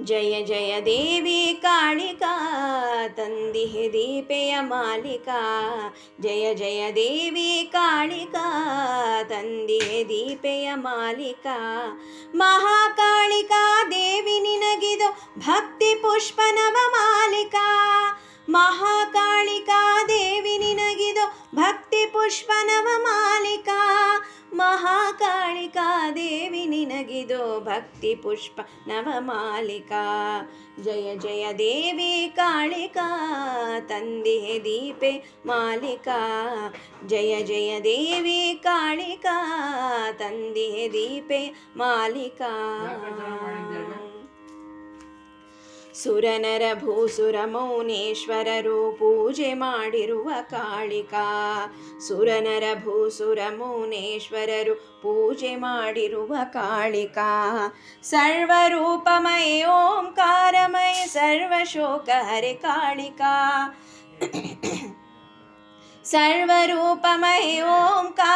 ಜಯ ಜಯ ದೇವಿ ಕಾಳಿಕಾ, ತಂದಿಹೆ ದೀಪೆಯ ಮಾಲಿಕಾ. ಜಯ ಜಯ ದೇವಿ ಕಾಳಿಕಾ, ತಂದಿಹೆ ದೀಪೆಯ ಮಾಲಿಕಾ. ಮಹಾಕಾಳಿಕಾ, ದೇವಿ ನಿನಗಿದು ಭಕ್ತಿ ಪುಷ್ಪ ನವ ಮಾಲಿಕಾ. ಮಹಾಕಾಳಿಕಾ, ದೇವಿ ನಿನಗಿದು ಭಕ್ತಿ ಪುಷ್ಪ ನವ ಮಾಲಿಕಾ. ಮಹಾಕಾಳಿಕಾ ದೇವಿ ನಿನಗಿದು ಭಕ್ತಿ ಪುಷ್ಪ ನವಮಾಲಿಕಾ. ಜಯ ಜಯ ದೇವಿ ಕಾಳಿಕಾ, ತಂದಿಹೆ ದೀಪೆ ಮಾಲಿಕಾ. ಜಯ ಜಯ ದೇವಿ ಕಾಳಿಕಾ, ತಂದಿಹೆ ದೀಪೆ ಮಾಲಿಕಾ. ಸುರನರ ಭೂಸುರ ಮೌನೇಶ್ವರರು ಪೂಜೆ ಮಾಡಿರುವ ಕಾಳಿಕಾ ಸುರನರ ಭೂಸುರ ಮೌನೇಶ್ವರರು ಪೂಜೆ ಮಾಡಿರುವ ಕಾಳಿಕಾ ಸರ್ವರೂಪಮಯ ಓಂಕಾರಮಯ ಸರ್ವಶೋಕ ಹರೆ ಕಾಳಿಕಾ ಸರ್ವರೂಪಮಯ ಓಂಕಾರಮಯ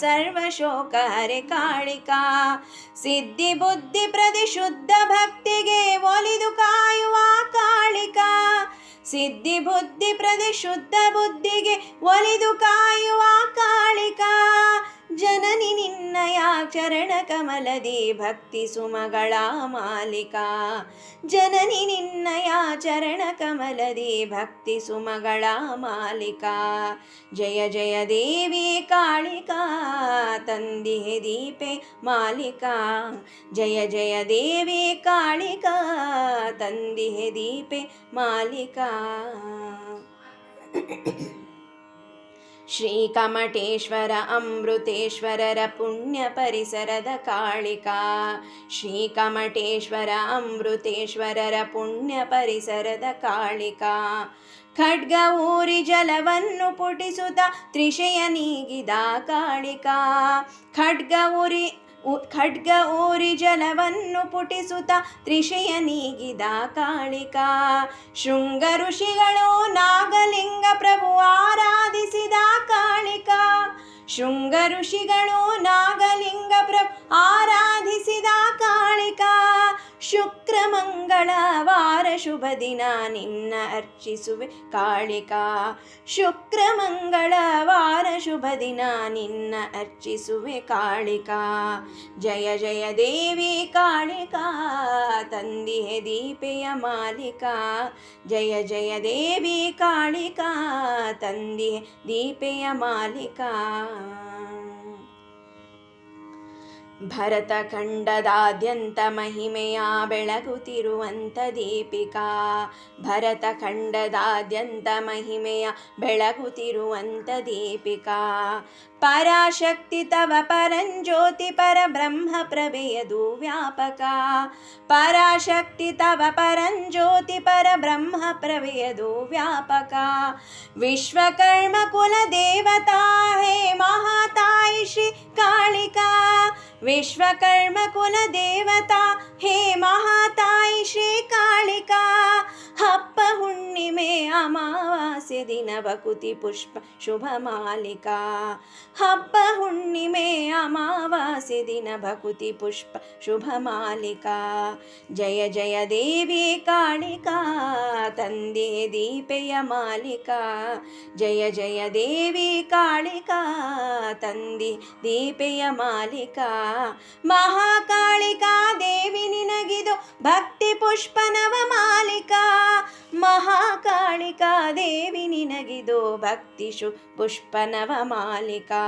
ಸರ್ವಶೋಕ ಹರೆ ಕಾಳಿಕಾ. ಸಿದ್ಧಿ ಬುದ್ಧಿ ಪ್ರತಿಶುದ್ಧ ಭಕ್ತಿಗೆ ಒಲಿದು ಕಾಯುವ ಕಾಳಿಕಾ. ಸಿದ್ಧಿ ಬುದ್ಧಿ ಪ್ರತಿಶುದ್ಧ ಬುದ್ಧಿಗೆ ಒಲಿದು ಕಾಯುವ ಕಾಳಿಕಾ. ಜನನಿ ನಿನ್ನಯ ಚರಣ ಕಮಲದಿ ಭಕ್ತಿ ಸುಮಗಳ ಮಾಲಿಕಾ ಜನನಿ ನಿನ್ನಯ ಚರಣ ಕಮಲದಿ ಭಕ್ತಿ ಸುಮಗಳ ಮಾಲಿಕಾ ಜಯ ಜಯ ದೇವಿ ಕಾಳಿಕಾ ತಂದಿಹೆ ದೀಪೆ ಮಾಲಿಕಾ ಜಯ ಜಯ ದೇವಿ ಕಾಳಿಕಾ ತಂದಿಹೆ ದೀಪೆ ಮಾಲಿಕಾ ಶ್ರೀಕಮಠೇಶ್ವರ ಅಮೃತೇಶ್ವರರ ಪುಣ್ಯ ಪರಿಸರದ ಕಾಳಿಕಾ. ಶ್ರೀಕಮಠೇಶ್ವರ ಅಮೃತೇಶ್ವರರ ಪುಣ್ಯ ಪರಿಸರದ ಕಾಳಿಕಾ. ಖಡ್ಗ ಊರಿ ಜಲವನ್ನು ಪುಟಿಸುತ್ತ ತ್ರಿಷಯ ನೀಗಿದ ಕಾಳಿಕಾ. ಖಡ್ಗ ಉ- ಖಡ್ಗ ಊರಿ ಜಲವನ್ನು ಪುಟಿಸುತ್ತ ತ್ರಿಷಯ ನೀಗಿದ ಕಾಳಿಕ. ಶೃಂಗ ಋಷಿಗಳು ನಾಗಲಿಂಗ ಪ್ರಭು ಆರಾಧಿಸಿದ ಕಾಳಿಕ. ಶೃಂಗ ಋಷಿಗಳು ನಾಗಲಿಂಗ ಪ್ರಭು ಆರಾಧಿಸಿದ ಕಾಳಿಕ. ಶುಕ್ರ ಮಂಗಳವಾರ ಶುಭ ದಿನ ನಿನ್ನ ಅರ್ಚಿಸುವೆ ಕಾಳಿಕಾ. ಶುಕ್ರ ಮಂಗಳವಾರ ಶುಭ ದಿನ ನಿನ್ನ ಅರ್ಚಿಸುವೆ ಕಾಳಿಕಾ. ಜಯ ಜಯ ದೇವಿ ಕಾಳಿಕಾ ತಂದಿಹೆ ದೀಪೆಯ ಮಾಲಿಕಾ. ಜಯ ಜಯ ದೇವಿ ಕಾಳಿಕಾ ತಂದಿಹೆ ದೀಪೆಯ ಮಾಲಿಕಾ. ಭರತ ಖಂಡದಾದ್ಯಂತ ಮಹಿಮೆಯ ಬೆಳಗುತ್ತಿರುವಂತ ದೀಪಿಕಾ ಭರತ ಖಂಡದಾದ್ಯಂತ ಮಹಿಮೆಯ ಬೆಳಗುತ್ತಿರುವಂತ ದೀಪಿಕಾ ಪರಾಶಕ್ತಿ ತವ ಪರಂಜ್ಯೋತಿ ಪರಬ್ರಹ್ಮ ಪ್ರಭೆಯದು ವ್ಯಾಪಕ ಪರಾಶಕ್ತಿ ತವ ಪರಂಜ್ಯೋತಿ ಪರಬ್ರಹ್ಮ ಪ್ರಭೆಯದು ವ್ಯಾಪಕ ವಿಶ್ವಕರ್ಮ ಕುಲ ದೇವತಾ ಹೇ ಮಹಾತಾಯಿ ಶ್ರೀ ಕಾಳಿಕಾ विश्वकर्मकुलदेवता हे महाताय श्रीकालिका। ಹುಣ್ಣಿಮೆ ಅಮಾವಾಸ್ಯ ದಿನ ಬಕುತಿ ಪುಷ್ಪ ಶುಭ ಮಾಲಿಕಾ. ಹಬ್ಬ ಹುಣ್ಣಿಮೆ ಅಮಾವಾಸ್ಯ ದಿನ ಬಕುತಿ ಪುಷ್ಪ ಶುಭ ಮಾಲಿಕಾ. ಜಯ ಜಯ ದೇವಿ ಕಾಳಿಕಾ, ತಂದೆ ದೀಪೆಯ ಮಾಲಿಕಾ. ಜಯ ಜಯ ದೇವಿ ಕಾಳಿಕಾ, ತಂದೆ ದೀಪೆಯ ಮಾಲಿಕಾ. ಮಹಾಕಾಳಿಕಾ, ದೇವಿ ನಿನಗಿದು ಭಕ್ತಿ ಪುಷ್ಪನವ ಮಾಲಿಕಾ. ಮಹಾಕಾಳಿಕಾ ದೇವಿ ನಿನಗಿದು ಭಕ್ತಿಷು ಪುಷ್ಪನವ ಮಾಲಿಕಾ.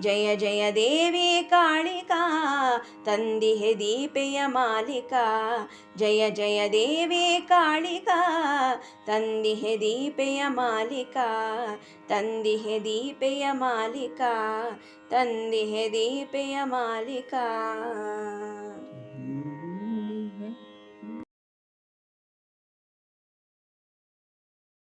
ಜಯ ಜಯ ದೇವಿ ಕಾಳಿಕಾ ತಂದಿಹೆ ದೀಪೆಯ ಮಾಲಿಕಾ. ಜಯ ಜಯ ದೇವಿ ಕಾಳಿಕಾ ತಂದಿಹೆ ದೀಪೆಯ ಮಾಲಿಕಾ. ತಂದಿಹೆ ದೀಪೆಯ ಮಾಲಿಕಾ ತಂದಿಹೆ ದೀಪೆಯ ಮಾಲಿಕಾ.